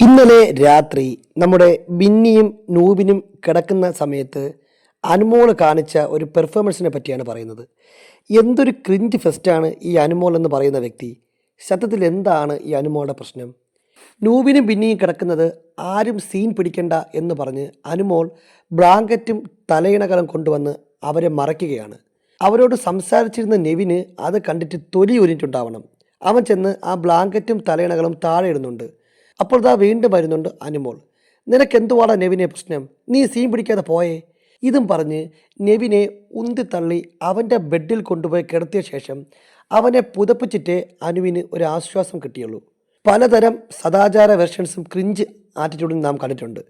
ഇന്നലെ രാത്രി നമ്മുടെ ബിന്നിയും നൂബിനും കിടക്കുന്ന സമയത്ത് അനുമോൾ കാണിച്ച ഒരു പെർഫോമൻസിനെ പറ്റിയാണ് പറയുന്നത്. എന്തൊരു ക്രിഞ്ച് ഫെസ്റ്റാണ് ഈ അനുമോൾ എന്ന് പറയുന്ന വ്യക്തി. സത്യത്തിൽ എന്താണ് ഈ അനുമോളുടെ പ്രശ്നം? നൂബിനും ബിന്നിയും കിടക്കുന്നത് ആരും സീൻ പിടിക്കണ്ട എന്ന് പറഞ്ഞ് അനുമോൾ ബ്ലാങ്കറ്റും തലയിണകളും കൊണ്ടുവന്ന് അവരെ മറയ്ക്കുകയാണ്. അവരോട് സംസാരിച്ചിരുന്ന നെവിന് അത് കണ്ടിട്ട് തൊലി ഉരിഞ്ഞിട്ടുണ്ടാവണം അവൻ ചെന്ന് ആ ബ്ലാങ്കറ്റും തലയിണകളും താഴെ ഇടുന്നുണ്ട്. അപ്പോൾ ഇതാ വീണ്ടും വരുന്നുണ്ട് അനുമോൾ. നിനക്ക് എന്തുവാടാ നെവിനെ പ്രശ്നം? നീ സീൻ പിടിക്കാതെ പോയേ? ഇതും പറഞ്ഞ് നെവിനെ ഉന്തിത്തള്ളി അവന്റെ ബെഡിൽ കൊണ്ടുപോയി കിടത്തിയ ശേഷം അവനെ പുതപ്പിച്ചിട്ടേ അനുവിന് ഒരു ആശ്വാസം കിട്ടിയുള്ളൂ. പലതരം സദാചാര വെർഷൻസും ക്രിഞ്ച് ആറ്റിറ്റ്യൂഡും നാം കണ്ടിട്ടുണ്ട്.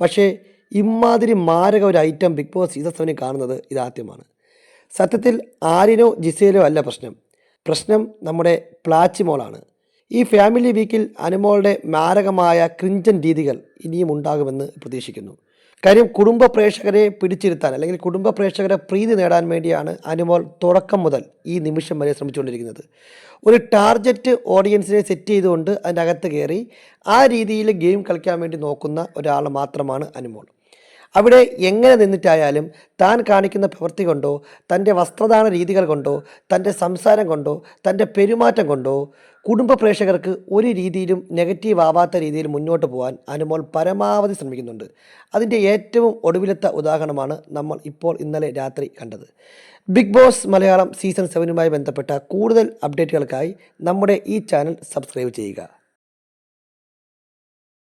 പക്ഷേ ഇമാതിരി മാരക ഒരു ഐറ്റം ബിഗ് ബോസ് സീസൺ സെവനിൽ കാണുന്നത് ഇതാദ്യമാണ്. സത്യത്തിൽ ആരിനോ ജിസയിലോ അല്ല പ്രശ്നം. പ്രശ്നം നമ്മുടെ പ്ലാച്ചിമോളാണ്. ഈ ഫാമിലി വീക്കിൽ അനുമോളുടെ മാരകമായ ക്രിഞ്ചൻ രീതികൾ ഇനിയും ഉണ്ടാകുമെന്ന് പ്രതീക്ഷിക്കുന്നു. കാര്യം കുടുംബ പ്രേക്ഷകരെ പിടിച്ചിരുത്താൻ അല്ലെങ്കിൽ കുടുംബ പ്രേക്ഷകരെ പ്രീതി നേടാൻ വേണ്ടിയാണ് അനുമോൾ തുടക്കം മുതൽ ഈ നിമിഷം വരെ ശ്രമിച്ചുകൊണ്ടിരിക്കുന്നത്. ഒരു ടാർഗറ്റ് ഓഡിയൻസിനെ സെറ്റ് ചെയ്തുകൊണ്ട് അതിന്റെ അകത്ത് കയറി ആ രീതിയിൽ ഗെയിം കളിക്കാൻ വേണ്ടി നോക്കുന്ന ഒരാൾ മാത്രമാണ് അനുമോൾ. അവിടെ എങ്ങനെ നിന്നിട്ടായാലും താൻ കാണിക്കുന്ന പ്രവൃത്തി കൊണ്ടോ തന്റെ വസ്ത്രദാന രീതികൾ കൊണ്ടോ തന്റെ സംസാരം കൊണ്ടോ തന്റെ പെരുമാറ്റം കൊണ്ടോ കുടുംബ പ്രേക്ഷകർക്ക് ഒരു രീതിയിലും നെഗറ്റീവ് ആവാത്ത രീതിയിൽ മുന്നോട്ട് പോകാൻ അനുമോൾ പരമാവധി ശ്രമിക്കുന്നുണ്ട്. അതിന്റെ ഏറ്റവും ഒടുവിലത്തെ ഉദാഹരണമാണ് നമ്മൾ ഇപ്പോൾ ഇന്നലെ രാത്രി കണ്ടത്. ബിഗ് ബോസ് മലയാളം സീസൺ സെവനുമായി ബന്ധപ്പെട്ട കൂടുതൽ അപ്ഡേറ്റുകൾക്കായി നമ്മുടെ ഈ ചാനൽ സബ്സ്ക്രൈബ് ചെയ്യുക.